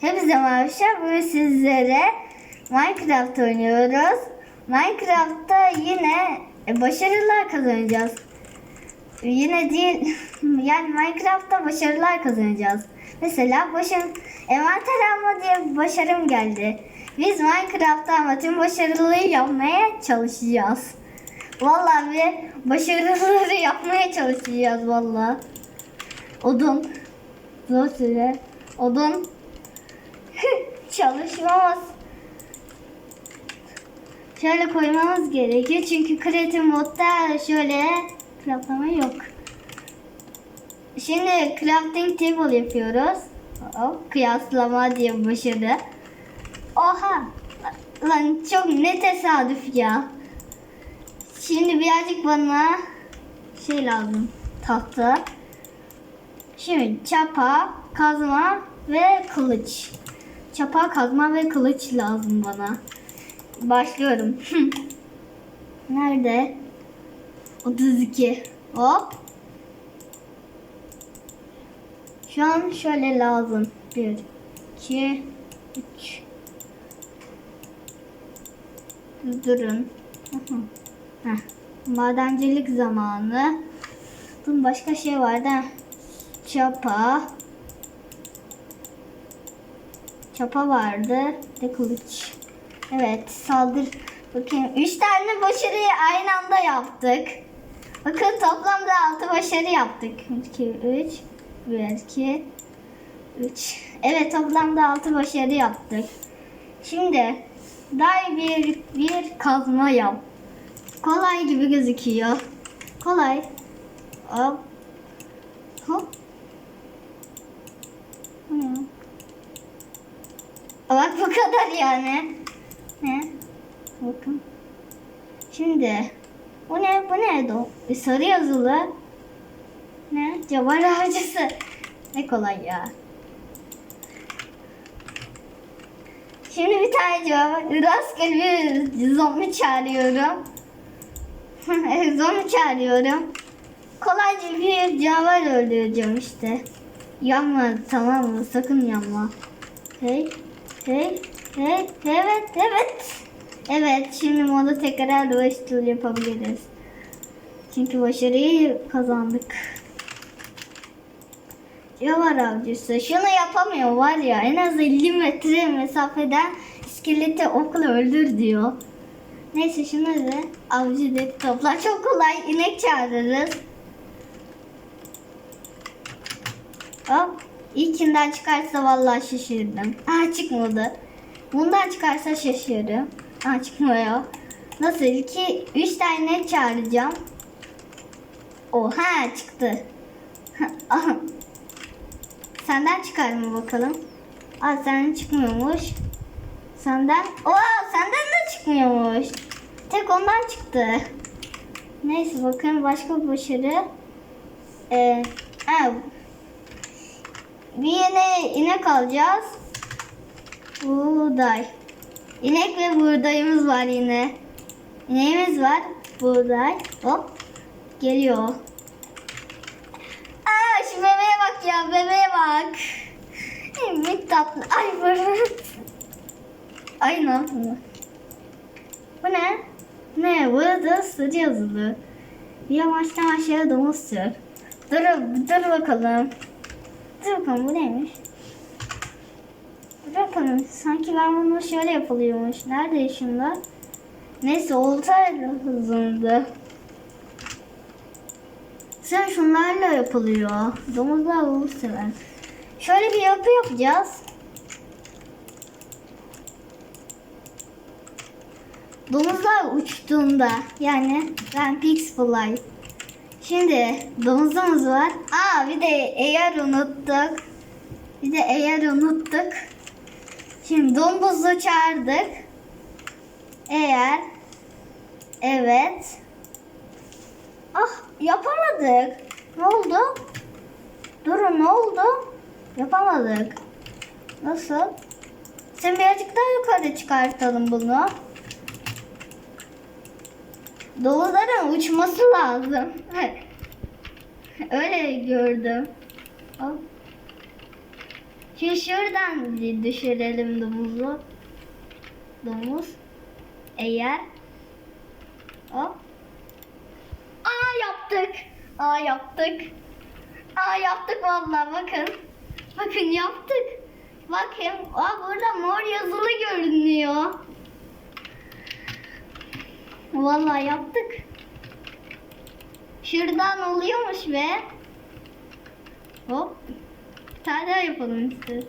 Hepinize merhaba. Bugün sizlere Minecraft oynuyoruz. Minecraft'ta yine e, başarılar kazanacağız. Yine değil, yani Minecraft'ta başarılar kazanacağız. Mesela başım envanter alma diye başarım geldi. Biz Minecraft'ta ama tüm başarıları yapmaya çalışacağız. Vallahi bir başarıları yapmaya çalışacağız vallahi. Odun. Zor süre. Odun. Çalışmamız. Şöyle koymamız gerekiyor. Çünkü Creative modda şöyle craftlama yok. Şimdi crafting table yapıyoruz. Hop, kıyaslama diye başarı. Oha! Lan çok ne tesadüf ya. Şimdi birazcık bana şey lazım. Tahta. Şimdi çapa, kazma ve kılıç. Çapa, kazma ve kılıç lazım bana. Başlıyorum. Nerede? 32. Hop. Şu an şöyle lazım. 1, 2, 3. Durun. Madencilik zamanı. Bunun başka şey vardı. Çapa. Çapa vardı. Ve kılıç. Evet saldır. Bakın 3 tane başarıyı aynı anda yaptık. Bakın toplamda 6 başarı yaptık. 2, 3, 1, 2, 3. Evet toplamda 6 başarı yaptık. Şimdi daha bir, bir kazma yap. Kolay gibi gözüküyor. Kolay. Hop. Hop. Bu ne? Bak bu kadar yani. Ne? Bakın. Şimdi bu ne? Bu ne? E, sarı yazılı. Ne? Cabar avcısı. Ne kolay ya. Şimdi bir tane cevap. Rastgele bir zombi çağırıyorum. zombi çağırıyorum. Kolayca bir canavar öldüreceğim işte. Yanma tamam mı? Sakın yanma. Hey, hey, evet, evet. Evet, şimdi modu tekrar restore yapabiliriz. Çünkü başarıyı kazandık. Canavar avcısı. Şunu yapamıyor var ya. En az 50 metre mesafeden iskeleti okla öldür diyor. Neyse şunu da avcı de topla. Çok kolay. İnek çağırırız. Hop. İlkinden çıkarsa vallahi şaşırdım. Aa çıkmadı. Bundan çıkarsa şaşırırım. Aa çıkmıyor. Nasıl ki 3 tane çağıracağım. Oha çıktı. Aha. Senden çıkar mı bakalım? Aa senden çıkmıyormuş. Senden? Oha senden de çıkmıyormuş. Tek ondan çıktı. Neyse bakın başka başarı. Ee, ha, bir yine inek alacağız. Buğday. İnek ve buğdayımız var yine. İneğimiz var. Buğday. Hop. Geliyor. Aa şu bebeğe bak ya bebeğe bak. Bir tatlı. Ay burası. Ay ne yaptın? Bu ne? Ne? Burada sır yazılı. Yamaçtan aşağıya domuz sür. Dur, dur bakalım. Dur bakalım bu neymiş? Dur bakalım. Sanki ben bunu şöyle yapılıyormuş. Nerede şunlar? Neyse oltayla hızlandı. Sen şunlarla yapılıyor. Domuzlar bunu sever. Şöyle bir yapı yapacağız. Domuzlar uçtuğunda yani ben Pixfly. Şimdi domuzumuz var. Aa bir de eğer unuttuk. Bir de eğer unuttuk. Şimdi domuzu çağırdık. Eğer evet. Ah yapamadık. Ne oldu? Durun ne oldu? Yapamadık. Nasıl? Sen birazcık daha yukarı çıkartalım bunu. Domuzların uçması lazım. Öyle gördüm. Şimdi şuradan düşürelim domuzu. Domuz. Eğer. Hop. Aa yaptık. Aa yaptık. Aa yaptık vallahi bakın. Bakın yaptık. Bakın. Aa burada mor yazılı görünüyor. Vallahi yaptık. Şuradan oluyormuş ve hop bir tane daha yapalım işte.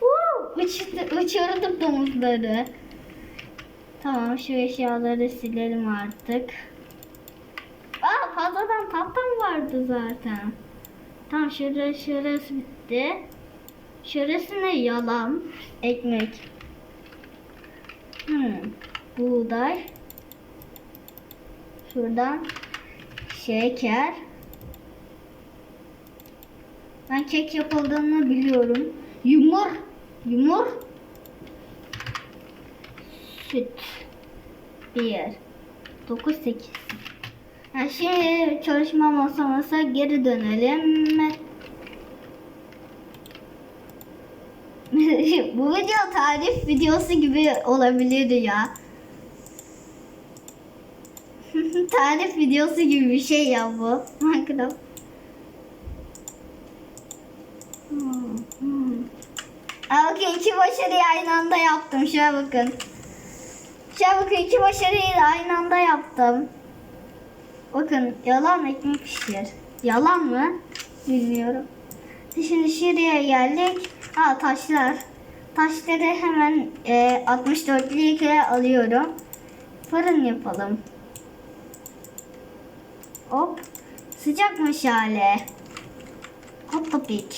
Uuu, uç, uçurduk domuzları. Tamam şu eşyaları silelim artık. Aa fazladan tahtam vardı zaten. Tamam şurası, şurası bitti. Şurası ne? Yalan. Ekmek. Hmm. Buğday. Şuradan şeker. Ben kek yapıldığını biliyorum. Yumur. Yumur. Süt. Bir. Dokuz, sekiz. Ha, şimdi çalışma masamıza geri dönelim. Bu video tarif videosu gibi olabilir ya. Tarif videosu gibi bir şey ya bu. Minecraft. Hmm, hmm. Aa, bakın iki başarıyı aynı anda yaptım. Şöyle bakın. Şöyle bakın iki başarıyı da aynı anda yaptım. Bakın yalan ekmek pişir. Yalan mı? Bilmiyorum. Şimdi şuraya geldik. Ha taşlar. Taşları hemen e, 64'lüye alıyorum. Fırın yapalım. Hop. Sıcak meşale. Hot topic.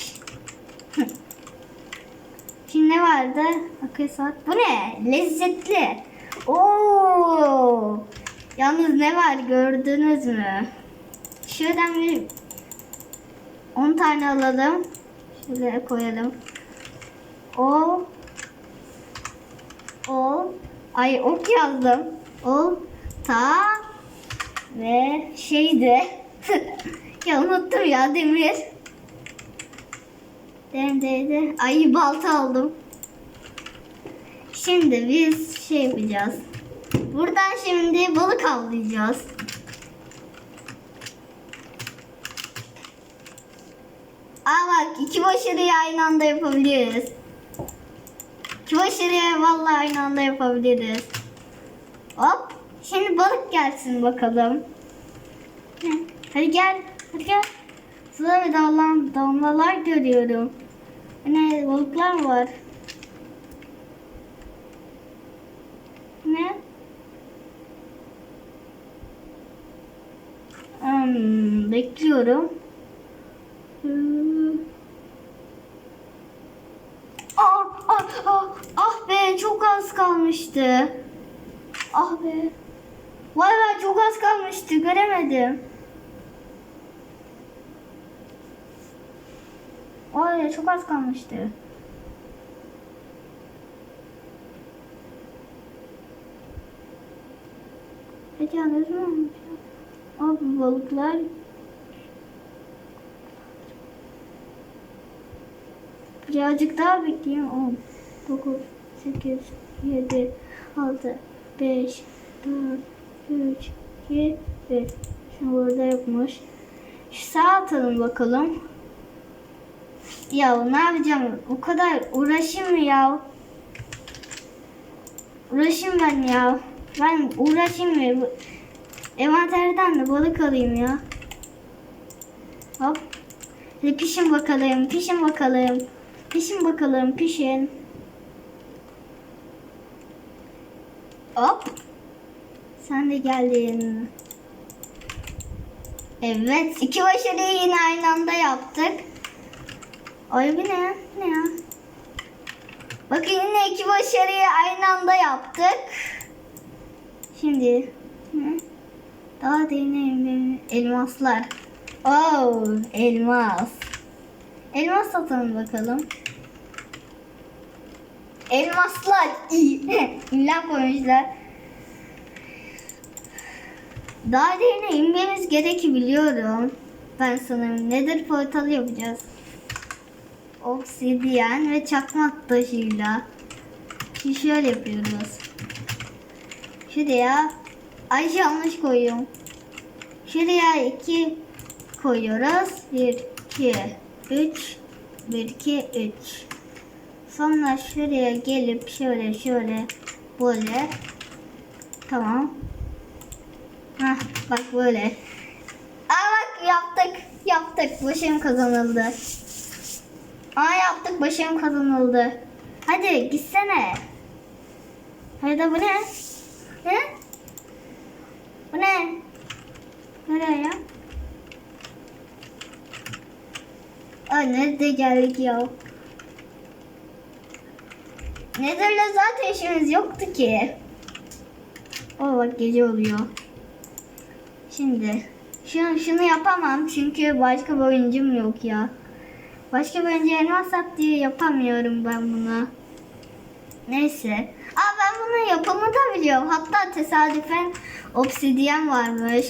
Şimdi ne vardı? Akıl saat. Bu ne? Lezzetli. Oo. Yalnız ne var gördünüz mü? Şuradan bir 10 tane alalım. Şuraya koyalım. O o ay ok yazdım. O ta ve şeydi. ya unuttum ya demir. Demdeydi. Ay balta aldım. Şimdi biz şey yapacağız. Buradan şimdi balık avlayacağız. Aa bak iki başarıyı aynı anda yapabiliriz. İki başarıyı vallahi aynı anda yapabiliriz. Hop. Şimdi balık gelsin bakalım. Hadi gel. Hadi gel. Suda bir damla, damlalar görüyorum. Ne balıklar var? Ne? Hmm, bekliyorum. Ah, ah, ah, ah be çok az kalmıştı. Ah be. Vay vay çok az kalmıştı göremedim. Vay çok az kalmıştı. Peki ya ne zaman olmuş? Abi balıklar Birazcık daha bekleyeyim. 10, 9, 8, 7, 6, 5, 4, 3, 2, 1. Şimdi burada yapmış. Şu sağa atalım bakalım. Ya ne yapacağım? O kadar uğraşayım mı ya? Uğraşayım ben ya. Ben uğraşayım mı? Envanterden de balık alayım ya. Hop. Hadi pişin bakalım, pişin bakalım. Pişin bakalım, pişin. Hop. Sen de geldin. Evet, iki başarıyı yine aynı anda yaptık. Ay bu ne? Ne ya? Bakın yine iki başarıyı aynı anda yaptık. Şimdi? Daha deneyim elmaslar. Oh, elmas. Elmas satalım bakalım. Elmaslar iyi. İlla koymuşlar. Daha derine inmemiz gerekiyor biliyorum. Ben sanırım nedir portalı yapacağız. obsidyen ve çakmak taşıyla. Şimdi şöyle yapıyoruz. Şuraya ay yanlış koyuyorum. Şuraya iki koyuyoruz. Bir, iki, üç. Bir, iki, üç. Sonra şuraya gelip şöyle şöyle böyle. Tamam. Hah bak böyle. Aa bak yaptık. Yaptık. Başım kazanıldı. Aa yaptık. Başım kazanıldı. Hadi gitsene. Hadi bu ne? Ne? Bu ne? Nereye ya? Aa nerede geldik ya? Nether'la zaten işimiz yoktu ki. O bak gece oluyor. Şimdi şunu, şunu yapamam çünkü başka bir oyuncum yok ya. Başka bir oyuncu elmas at diye yapamıyorum ben bunu. Neyse. Aa ben bunun yapımı da biliyorum. Hatta tesadüfen obsidyen varmış.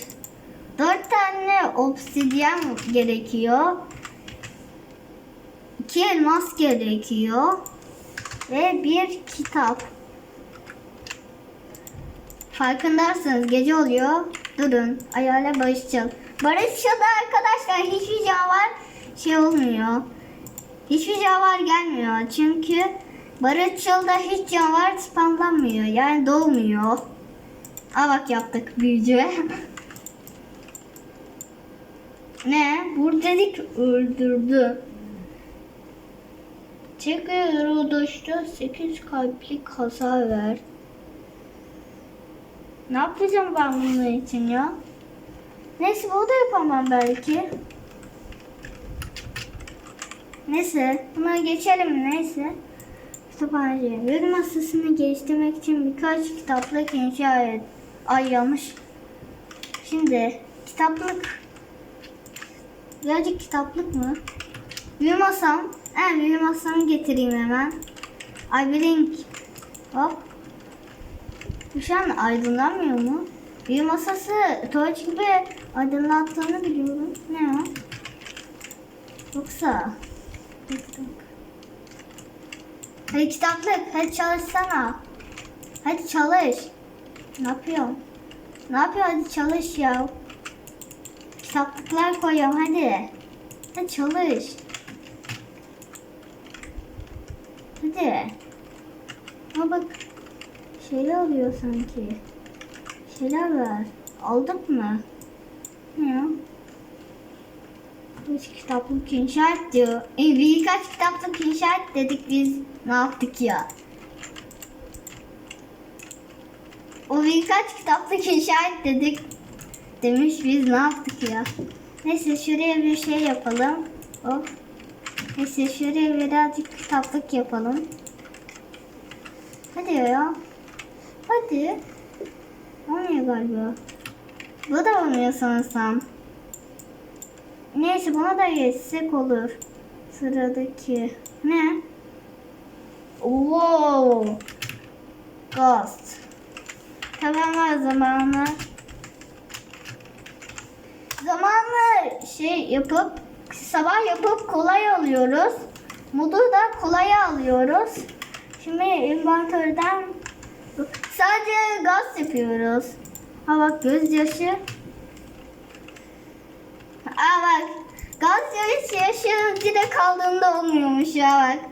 Dört tane obsidyen gerekiyor. İki elmas gerekiyor. Ve bir kitap. Farkındaysanız gece oluyor. Durun. Ayarla barışçıl. Barışçıl'da arkadaşlar hiçbir canavar şey olmuyor. Hiçbir canavar gelmiyor. Çünkü Barışçıl'da hiç canavar spamlanmıyor. Yani doğmuyor. Aa bak yaptık büyücü. ne? Burada dedik öldürdü. Tekrar düştü. 8 kalpli kaza ver. Ne yapacağım ben bunun için ya? Neyse bu da yapamam belki. Neyse buna geçelim neyse. Kütüphaneci. Yorum masasını geliştirmek için birkaç kitaplık inşa et. Ay yanlış. Şimdi kitaplık. Birazcık kitaplık mı? Büyü masam. Evet büyü masamı getireyim hemen. Ay bir renk. Hop. Bu şu an aydınlanmıyor mu? Büyü masası torç gibi aydınlattığını biliyorum. Ne o? Yoksa. Hadi kitaplık. Hadi çalışsana. Hadi çalış. Ne yapıyorsun? Ne yapıyor? Hadi çalış ya. Kitaplıklar koyuyorum hadi. Hadi çalış. Hadi. Ha bak. Şeyler alıyor sanki. Şeyler var. Aldık mı? Ne ya? Üç kitaplık inşa et diyor. E, birkaç kitaplık inşa et dedik biz. Ne yaptık ya? O birkaç kitaplık inşa et dedik. Demiş biz ne yaptık ya? Neyse şuraya bir şey yapalım. Hop. Neyse şuraya birazcık kitaplık yapalım. Hadi ya. Hadi. Olmuyor galiba. Bu da olmuyor sanırsam. Neyse buna da geçsek olur. Sıradaki. Ne? Wow. Ghost. Tamam var zamanı. Zamanla şey yapıp sabah yapıp kolay alıyoruz. Modu da kolay alıyoruz. Şimdi inventörden sadece gaz yapıyoruz. Ha bak gözyaşı. Aa bak gaz yaşı yaşı kaldığında olmuyormuş ya bak.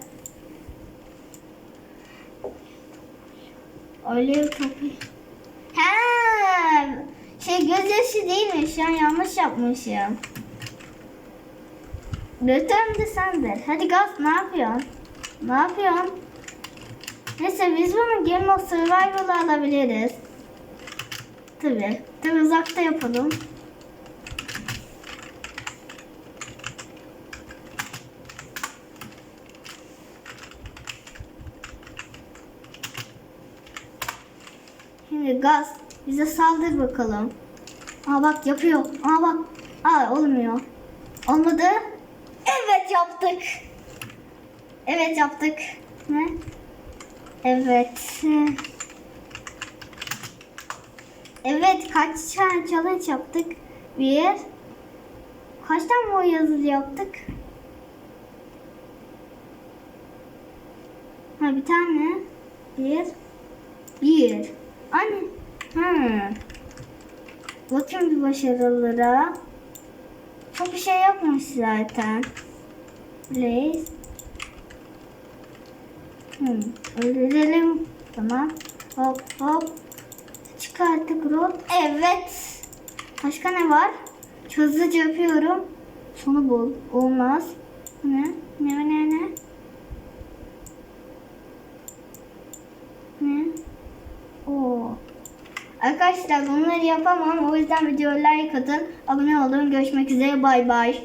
Alev topu. He, şey gözyaşı değilmiş. Ben yanlış yapmışım. Lütfen de sendir. Hadi gaz ne yapıyorsun? Ne yapıyorsun? Neyse biz bunu Game of Survival'a alabiliriz. Tabi. Tabi uzakta yapalım. Şimdi gaz bize saldır bakalım. Aa bak yapıyor. Aa bak. Aa olmuyor. Olmadı. Evet yaptık. Evet yaptık. Ne? Evet. Evet kaç tane challenge yaptık? Bir. Kaç tane o yazılı yaptık? Ha bir tane. Bir. Bir. Anne. Ha. Bakayım bir başarılılara. Çok bir şey yapmış zaten. Blaze. Hmm. Öldürelim. Tamam. Hop hop. Çıkarttık rot. Evet. Başka ne var? Hızlıca yapıyorum. Sonu bul. Olmaz. Ne? Ne ne ne? Ne? Oo. Arkadaşlar bunları yapamam. O yüzden videoya like atın. Abone olun. Görüşmek üzere. Bay bay.